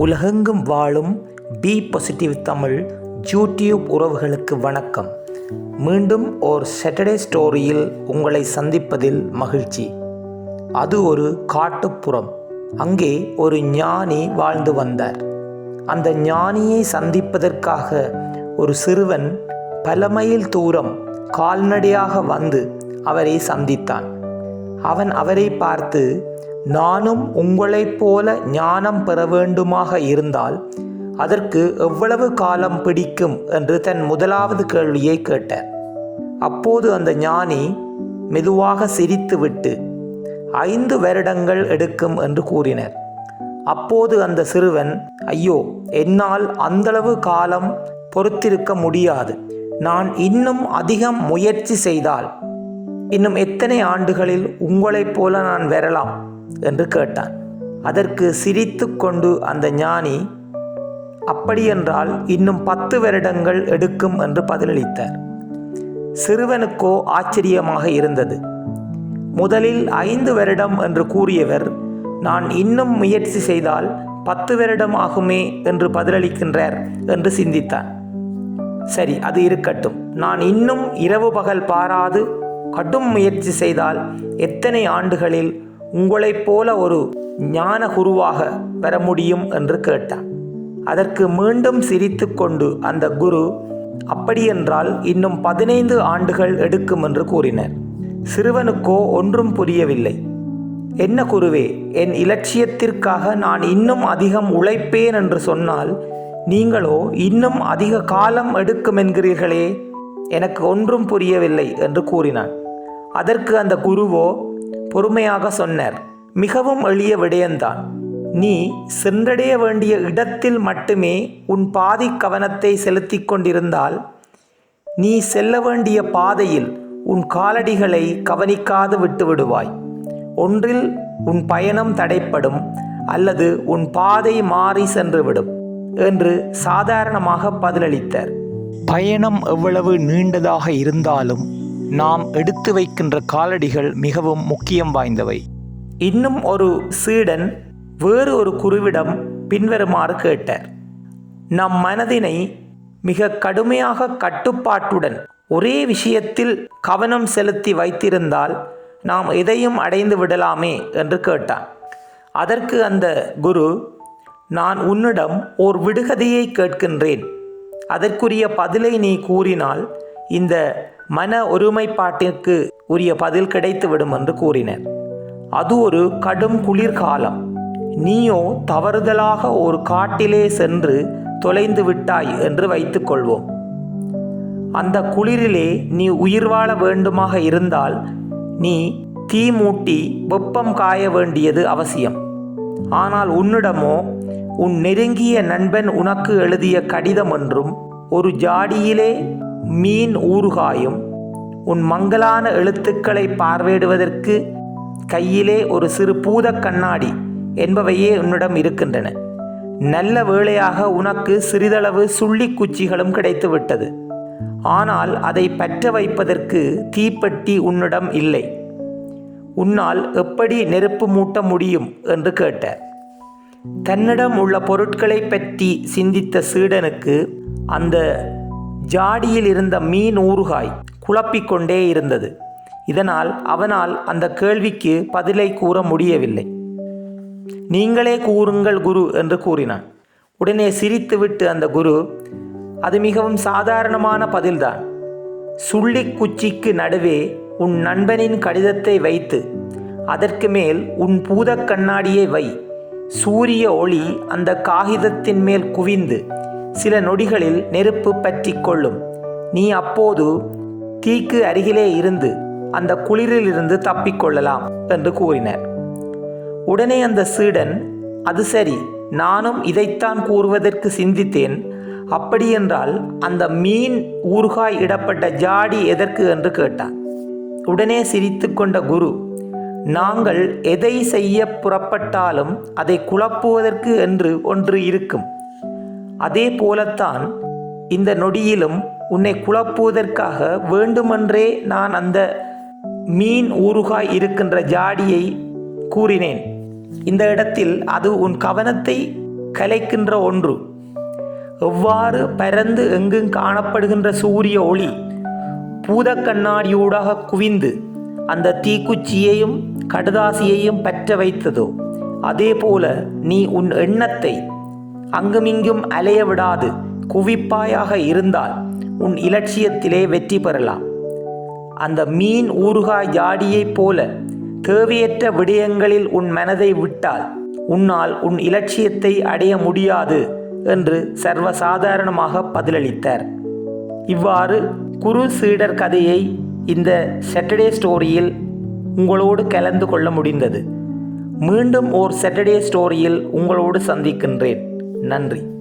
உலகெங்கும் வாழும் B positive Tamil YouTube உறவுகளுக்கு வணக்கம். மீண்டும் ஓர் சாட்டர்டே ஸ்டோரியில் உங்களை சந்திப்பதில் மகிழ்ச்சி. அது ஒரு காட்டுப்புறம். அங்கே ஒரு ஞானி வாழ்ந்து வந்தார். அந்த ஞானியை சந்திப்பதற்காக ஒரு சிறுவன் பல மைல் தூரம் கால்நடையாக வந்து அவரை சந்தித்தான். அவன் அவரை பார்த்து நானும் உங்களைப் போல ஞானம் பெற வேண்டுமாக இருந்தால் அதற்கு எவ்வளவு காலம் பிடிக்கும் என்று தன் முதலாவது கேள்வியை கேட்டார். அப்போது அந்த ஞானி மெதுவாக சிரித்துவிட்டு ஐந்து வருடங்கள் எடுக்கும் என்று கூறினர். அப்போது அந்த சிறுவன் ஐயோ என்னால் அந்தளவு காலம் பொறுத்திருக்க முடியாது. நான் இன்னும் அதிகம் முயற்சி செய்தால் இன்னும் எத்தனை ஆண்டுகளில் உங்களைப் போல நான் வரலாம்? என்று கேட்டான். அதற்கு சிரித்து கொண்டு அந்த ஞானி அப்படியென்றால் இன்னும் பத்து வருடங்கள் எடுக்கும் என்று பதிலளித்தார். சிறுவனுக்கோ ஆச்சரியமாக இருந்தது. முதலில் ஐந்து வருடம் என்று கூறியவர் நான் இன்னும் முயற்சி செய்தால் பத்து வருடம் ஆகுமே என்று பதிலளிக்கின்றார் என்று சிந்தித்தான். சரி அது இருக்கட்டும். நான் இன்னும் இரவு பகல் பாராது கடும் முயற்சி செய்தால் எத்தனை ஆண்டுகளில் உங்களைப் போல ஒரு ஞான குருவாக பெற முடியும் என்று கேட்டான். அதற்கு மீண்டும் சிரித்து கொண்டு அந்த குரு அப்படியென்றால் இன்னும் பதினைந்து ஆண்டுகள் எடுக்கும் என்று கூறினர். சிறுவனுக்கோ ஒன்றும் புரியவில்லை. என்ன குருவே என் இலட்சியத்திற்காக நான் இன்னும் அதிகம் உழைப்பேன் என்று சொன்னால் நீங்களோ இன்னும் அதிக காலம் எடுக்கும் என்கிறீர்களே எனக்கு ஒன்றும் புரியவில்லை என்று கூறினான். அதற்கு அந்த குருவோ பொறுமையாக சொன்னார். மிகவும் எளிய விடயம்தான். நீ சென்றடைய வேண்டிய இடத்தில் மட்டுமே உன் பாதி கவனத்தை செலுத்திக் கொண்டிருந்தால் நீ செல்ல வேண்டிய பாதையில் உன் காலடிகளை கவனிக்காது விட்டு விடுவாய். ஒன்றில் உன் பயணம் தடைப்படும் அல்லது உன் பாதை மாறி சென்றுவிடும் என்று சாதாரணமாக பதிலளித்தார். பயணம் எவ்வளவு நீண்டதாக இருந்தாலும் நாம் எடுத்து வைக்கின்ற காலடிகள் மிகவும் முக்கியம் வாய்ந்தவை. இன்னும் ஒரு சீடன் வேறு ஒரு குருவிடம் பின்வருமாறு கேட்டார். நம் மனதினை மிக கடுமையாக கட்டுப்பாட்டுடன் ஒரே விஷயத்தில் கவனம் செலுத்தி வைத்திருந்தால் நாம் எதையும் அடைந்து விடலாமே என்று கேட்டான். அதற்கு அந்த குரு நான் உன்னிடம் ஓர் விடுகதையை கேட்கின்றேன். அதற்குரிய பதிலை நீ கூறினால் இந்த மன ஒருமைப்பாட்டிற்கு உரிய பதில் கிடைத்துவிடும் என்று கூறினர். அது ஒரு கடும் குளிர்காலம். நீயோ தவறுதலாக ஒரு காட்டிலே சென்று தொலைந்து விட்டாய் என்று வைத்துக்கொள்வோம் அந்த குளிரிலே நீ உயிர் வாழ வேண்டுமாக இருந்தால் நீ தீ மூட்டி வெப்பம் காய வேண்டியது அவசியம். ஆனால் உன்னிடமோ உன் நெருங்கிய நண்பன் உனக்கு எழுதிய கடிதம் என்றும் ஒரு ஜாடியிலே மீன் ஊறுகாயும் உன் மங்கலான எழுத்துக்களை பார்வையிடுவதற்கு கையிலே ஒரு சிறு பூத கண்ணாடி என்பவையே உன்னிடம் இருக்கின்றன. நல்ல வேளையாக உனக்கு சிறிதளவு சுள்ளி குச்சிகளும் கிடைத்துவிட்டது. ஆனால் அதை பற்ற வைப்பதற்கு தீப்பெட்டி உன்னிடம் இல்லை. உன்னால் எப்படி நெருப்பு மூட்ட முடியும்? என்று கேட்டார் தன்னிடம் உள்ள பொருட்களை பற்றி சிந்தித்த சீடனுக்கு அந்த ஜாடியில் இருந்த மீன் ஊறுகாய் குழப்பிக்கொண்டே இருந்தது. இதனால் அவனால் அந்த கேள்விக்கு பதிலை கூற முடியவில்லை. நீங்களே கூறுங்கள் குரு என்று கூறினான். உடனே சிரித்துவிட்டு அந்த குரு அது மிகவும் சாதாரணமான பதில்தான். சுள்ளி குச்சிக்கு நடுவே உன் நண்பனின் கடிதத்தை வைத்து அதற்கு மேல் உன் பூத கண்ணாடியை வை. சூரிய ஒளி அந்த காகிதத்தின் மேல் குவிந்து சில நொடிகளில் நெருப்பு பற்றி கொள்ளும். நீ அப்போது தீக்கு அருகிலே இருந்து அந்த குளிரிலிருந்து தப்பிக்கொள்ளலாம் என்று கூறினர். உடனே அந்த சீடன் அது சரி நானும் இதைத்தான் கூறுவதற்கு சிந்தித்தேன். அப்படியென்றால் அந்த மீன் ஊறுகாய் இடப்பட்ட ஜாடி எதற்கு? என்று கேட்டான். உடனே சிரித்து கொண்ட குரு நாங்கள் எதை செய்ய புறப்பட்டாலும் அதை குழப்புவதற்கு என்று ஒன்று இருக்கும். அதே போலத்தான் இந்த நொடியிலும் உன்னை குழப்புவதற்காக வேண்டுமென்றே நான் அந்த மீன் ஊறுகாய் இருக்கின்ற ஜாடியை கூறினேன். இந்த இடத்தில் அது உன் கவனத்தை கலைக்கின்ற ஒன்று. எவ்வாறு பரந்து எங்கும் காணப்படுகின்ற சூரிய ஒளி பூத கண்ணாடியூடாக குவிந்து அந்த தீக்குச்சியையும் கடுதாசியையும் பற்ற வைத்ததோ அதேபோல நீ உன் எண்ணத்தை அங்குமிங்கும் அலைய விடாது. குவிப்பாயாக இருந்தால் உன் இலட்சியத்திலே வெற்றி பெறலாம். அந்த மீன் ஊறுகாய் ஜாடியைப் போல தேவையற்ற விடயங்களில் உன் மனதை விட்டால் உன்னால் உன் இலட்சியத்தை அடைய முடியாது என்று சர்வசாதாரணமாக பதிலளித்தார். இவ்வாறு குரு சீடர் கதையை இந்த சாட்டர்டே ஸ்டோரியில் உங்களோடு கலந்து கொள்ள முடிந்தது. மீண்டும் ஓர் சாட்டர்டே ஸ்டோரியில் உங்களோடு சந்திக்கின்றேன். நன்றி.